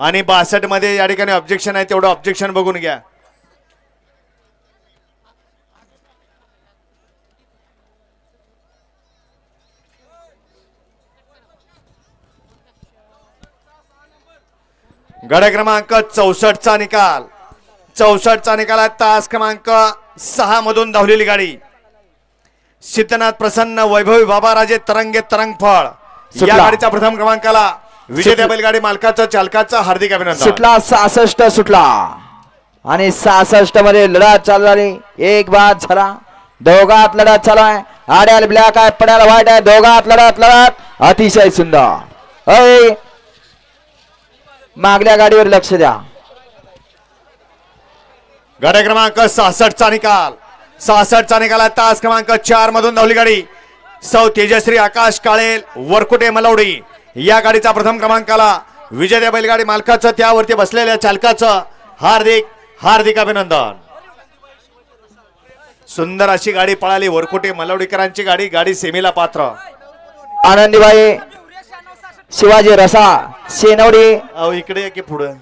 आणि बासष्टमध्ये या ठिकाणी ऑब्जेक्शन आहे तेवढं ऑब्जेक्शन बघून घ्या. गड क्रमांक चौसष्टचा निकाल. चौसष्टचा निकाल आहे तास क्रमांक सहा मधून धावलेली गाडी. सिद्धनाथ प्रसन्न वैभवी बाबाराजे तरंगे तरंग फळ या. गाडीच्या प्रथम क्रमांकाला विजेत्या बैलगाडी मालकाचं चालकाचं हार्दिक अभिनंदन. सुटला सहासष्ट सुटला. आणि सहासष्टमध्ये लढत चालू झाली. एक बाद झाला. दोघात लढत चालू आहे आड्याला ब्लॅक आहे पड्याला व्हाईट आहे. दोघात लढत लढत. अतिशय सुंदर. अय! मागल्या गाडीवर लक्ष द्या. गाड्या क्रमांक सहासष्टचा निकाल. सहासष्टचा निकाल आहे. तास क्रमांक चार मधून धावली गाडी. सौ तेजश्री आकाश काळेल वरकुटे मलवडी. या गाडीचा प्रथम क्रमांकाला विजय बैलगाडी मालकाचं त्यावरती बसलेल्या चालकाचं हार्दिक हार्दिक अभिनंदन. सुंदर अशी गाडी पळाली वरकुटे मलवडीकरांची गाडी गाडी सेमीला पात्र. आनंदीबाई शिवाजी रसा शेनवडी. इकडे की पुढं.